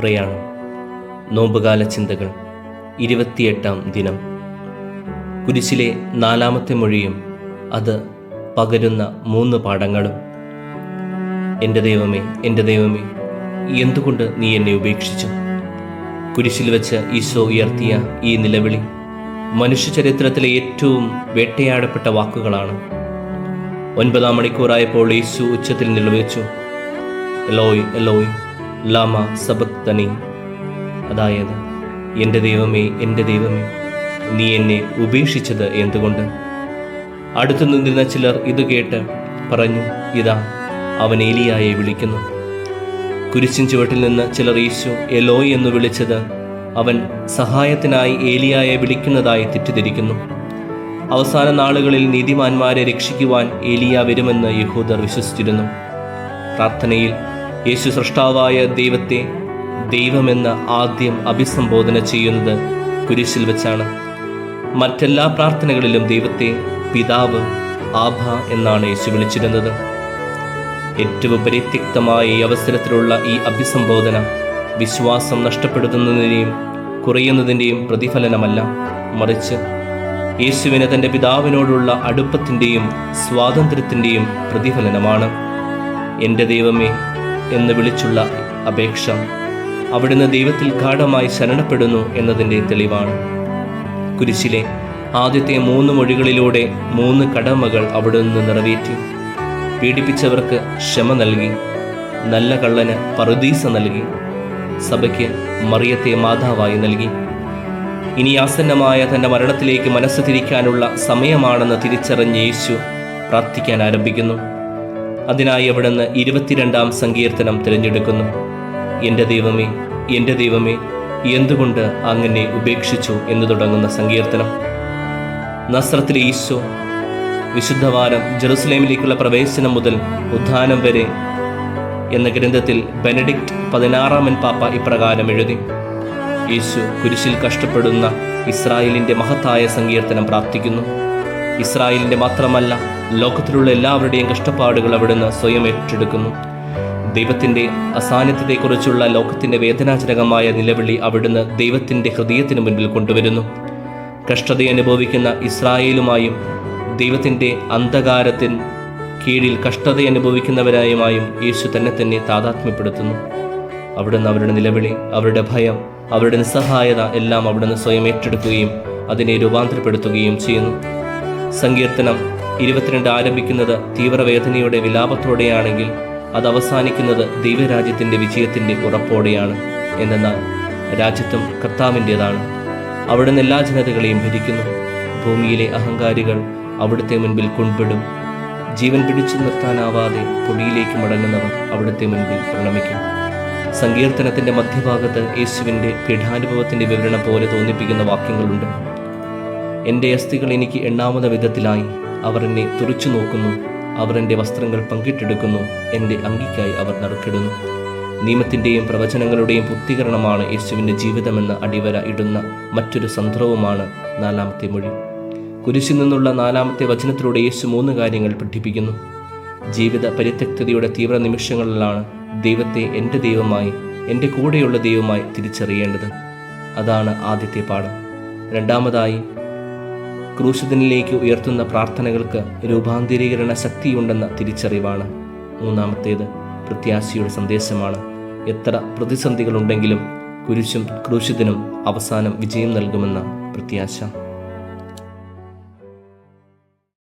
പ്രയാണം. നോമ്പുകാല ചിന്തകൾ ഇരുപത്തിയെട്ടാം ദിനം. കുരിശിലെ നാലാമത്തെ മൊഴിയും അത് പകരുന്ന മൂന്ന് പാഠങ്ങളും. എന്റെ ദൈവമേ എന്റെ ദൈവമേ എന്തുകൊണ്ട് നീ എന്നെ ഉപേക്ഷിച്ചു? കുരിശിൽ വെച്ച് ഈശോ ഉയർത്തിയ ഈ നിലവിളി മനുഷ്യ ചരിത്രത്തിലെ ഏറ്റവും വേട്ടയാടപ്പെട്ട വാക്കുകളാണ്. ഒൻപതാം മണിക്കൂറായപ്പോൾ യേശു ഉച്ചത്തിൽ നിലവിളിച്ചു എലോയ് എലോയ്. ലാമ സബക്തനി അതായത് എന്റെ ദൈവമേ എന്റെ ദൈവമേ നീ എന്നെ ഉപേക്ഷിച്ചത് എന്തുകൊണ്ട്? അടുത്തു നിന്നിരുന്ന ചിലർ ഇത് കേട്ട് പറഞ്ഞു ഇതാ അവൻ ഏലിയായെ വിളിക്കുന്നു. കുരിശിൻ ചുവട്ടിൽ നിന്ന് ചിലർ യേശു എലോയ് എന്ന് വിളിച്ചത് അവൻ സഹായത്തിനായി ഏലിയായെ വിളിക്കുന്നതായി തെറ്റിദ്ധരിക്കുന്നു. അവസാന നാളുകളിൽ നീതിമാന്മാരെ രക്ഷിക്കുവാൻ ഏലിയ വരുമെന്ന് യഹൂദർ വിശ്വസിച്ചിരുന്നു. പ്രാർത്ഥനയിൽ യേശു സൃഷ്ടാവായ ദൈവത്തെ ദൈവമെന്ന് ആദ്യം അഭിസംബോധന ചെയ്യുന്നത് കുരിശിൽ വെച്ചാണ്. മറ്റെല്ലാ പ്രാർത്ഥനകളിലും ദൈവത്തെ പിതാവ് ആഭ എന്നാണ് യേശു വിളിച്ചിരുന്നത്. ഏറ്റവും പരിത്യക്തമായ ഈ അവസരത്തിലുള്ള ഈ അഭിസംബോധന വിശ്വാസം നഷ്ടപ്പെടുത്തുന്നതിന്റെയും കുറയുന്നതിന്റെയും പ്രതിഫലനമല്ല. മറിച്ച് യേശുവിന് തന്റെ പിതാവിനോടുള്ള അടുപ്പത്തിന്റെയും സ്വാതന്ത്ര്യത്തിന്റെയും പ്രതിഫലനമാണ്. എന്റെ ദൈവമേ എന്ന് വിളിച്ചുള്ള അപേക്ഷ. അവിടുന്ന് ദൈവത്തിൽ ഗാഠമായി ശരണപ്പെടുന്നു എന്നതിന്റെ തെളിവാണ്. കുരിശിലെ ആദ്യത്തെ മൂന്ന് മൊഴികളിലൂടെ മൂന്ന് കടമകൾ അവിടുന്ന് നിറവേറ്റി. പീഡിപ്പിച്ചവർക്ക് ക്ഷമ നൽകി. നല്ല കള്ളന് പറുദീസ നൽകി. സഭയ്ക്ക് മറിയത്തെ മാതാവായി നൽകി. ഇനി ആസന്നമായ തന്റെ മരണത്തിലേക്ക് മനസ്സ് തിരിക്കാനുള്ള സമയമാണെന്ന് തിരിച്ചറിഞ്ഞ യേശു പ്രാർത്ഥിക്കാൻ ആരംഭിക്കുന്നു. അതിനായി അവിടുന്ന് ഇരുപത്തിരണ്ടാം സങ്കീർത്തനം തിരഞ്ഞെടുക്കുന്നു. എന്റെ ദൈവമേ എന്റെ ദൈവമേ എന്തുകൊണ്ട് അങ്ങനെ ഉപേക്ഷിച്ചു എന്ന് തുടങ്ങുന്ന സങ്കീർത്തനം. നസ്രത്തിലെ ഈശോ വിശുദ്ധവാരം ജെറുസലേമിലേക്കുള്ള പ്രവേശനം മുതൽ ഉദ്ധാനം വരെ എന്ന ഗ്രന്ഥത്തിൽ ബെനഡിക്റ്റ് പതിനാറാമൻ പാപ്പ ഇപ്രകാരം എഴുതി യേശു കുരിശിൽ കഷ്ടപ്പെടുന്ന ഇസ്രായേലിന്റെ മഹത്തായ സങ്കീർത്തനം പ്രാർത്ഥിക്കുന്നു. ഇസ്രായേലിന്റെ മാത്രമല്ല ലോകത്തിലുള്ള എല്ലാവരുടെയും കഷ്ടപ്പാടുകൾ അവിടുന്ന് സ്വയം ഏറ്റെടുക്കുന്നു. ദൈവത്തിന്റെ അസാന്നിധ്യത്തെക്കുറിച്ചുള്ള ലോകത്തിന്റെ വേദനാജനകമായ നിലവിളി അവിടുന്ന് ദൈവത്തിന്റെ ഹൃദയത്തിന് മുൻപിൽ കൊണ്ടുവരുന്നു. കഷ്ടത അനുഭവിക്കുന്ന ഇസ്രായേലുമായും ദൈവത്തിന്റെ അന്ധകാരത്തിൻ കീഴിൽ കഷ്ടത അനുഭവിക്കുന്നവരായുമായും യേശു തന്നെ തന്നെ താതാത്മ്യപ്പെടുത്തുന്നു. അവിടുന്ന് അവരുടെ നിലവിളി അവരുടെ ഭയം അവരുടെ നിസ്സഹായത എല്ലാം അവിടുന്ന് സ്വയം ഏറ്റെടുക്കുകയും അതിനെ രൂപാന്തരപ്പെടുത്തുകയും ചെയ്യുന്നു. സങ്കീർത്തനം ഇരുപത്തിരണ്ട് ആരംഭിക്കുന്നത് തീവ്രവേദനയുടെ വിലാപത്തോടെയാണെങ്കിൽ അത് അവസാനിക്കുന്നത് ദൈവരാജ്യത്തിന്റെ വിജയത്തിന്റെ ഉറപ്പോടെയാണ് എന്നാൽ രാജ്യത്വം കർത്താവിന്റേതാണ് അവിടുന്ന് എല്ലാ ജനതകളെയും ഭരിക്കുന്നു. ഭൂമിയിലെ അഹങ്കാരികൾ അവിടുത്തെ മുൻപിൽ കൊണ്ടുപെടും ജീവൻ പിടിച്ചു നിർത്താനാവാതെ പൊടിയിലേക്ക് മടങ്ങുന്നവർ അവിടുത്തെ മുൻപിൽ പ്രണമിക്കും. സങ്കീർത്തനത്തിന്റെ മധ്യഭാഗത്ത് യേശുവിന്റെ പീഠാനുഭവത്തിന്റെ വിവരണം പോലെ തോന്നിപ്പിക്കുന്ന വാക്യങ്ങളുണ്ട്. എന്റെ അസ്ഥികൾ എനിക്ക് എണ്ണാമത വിധത്തിലായി. അവർ എന്നെ തുറച്ചു നോക്കുന്നു. അവർ എന്റെ വസ്ത്രങ്ങൾ പങ്കിട്ടെടുക്കുന്നു. എന്റെ അങ്കിക്കായി അവർ നറുക്കിടുന്നു. നിയമത്തിന്റെയും പ്രവചനങ്ങളുടെയും പൂർത്തീകരണമാണ് യേശുവിന്റെ ജീവിതമെന്ന അടിവര ഇടുന്ന മറ്റൊരു സന്ദർഭവുമാണ് നാലാമത്തെ മൊഴി. കുരിശിൽ നിന്നുള്ള നാലാമത്തെ വചനത്തിലൂടെ യേശു മൂന്ന് കാര്യങ്ങൾ പഠിപ്പിക്കുന്നു. ജീവിത പരിത്യക്തതയുടെ തീവ്ര നിമിഷങ്ങളിലാണ് ദൈവത്തെ എന്റെ ദൈവമായി എന്റെ കൂടെയുള്ള ദൈവമായി തിരിച്ചറിയേണ്ടത്. അതാണ് ആദ്യത്തെ പാഠം. രണ്ടാമതായി ക്രൂശിതനിലേക്ക് ഉയർത്തുന്ന പ്രാർത്ഥനകൾക്ക് രൂപാന്തരീകരണ ശക്തിയുണ്ടെന്ന തിരിച്ചറിവാണ്. മൂന്നാമത്തേത് പ്രത്യാശയുടെ സന്ദേശമാണ്. എത്ര പ്രതിസന്ധികളുണ്ടെങ്കിലും കുരിശും ക്രൂശിതനും അവസാനം വിജയം നൽകുമെന്ന പ്രത്യാശ.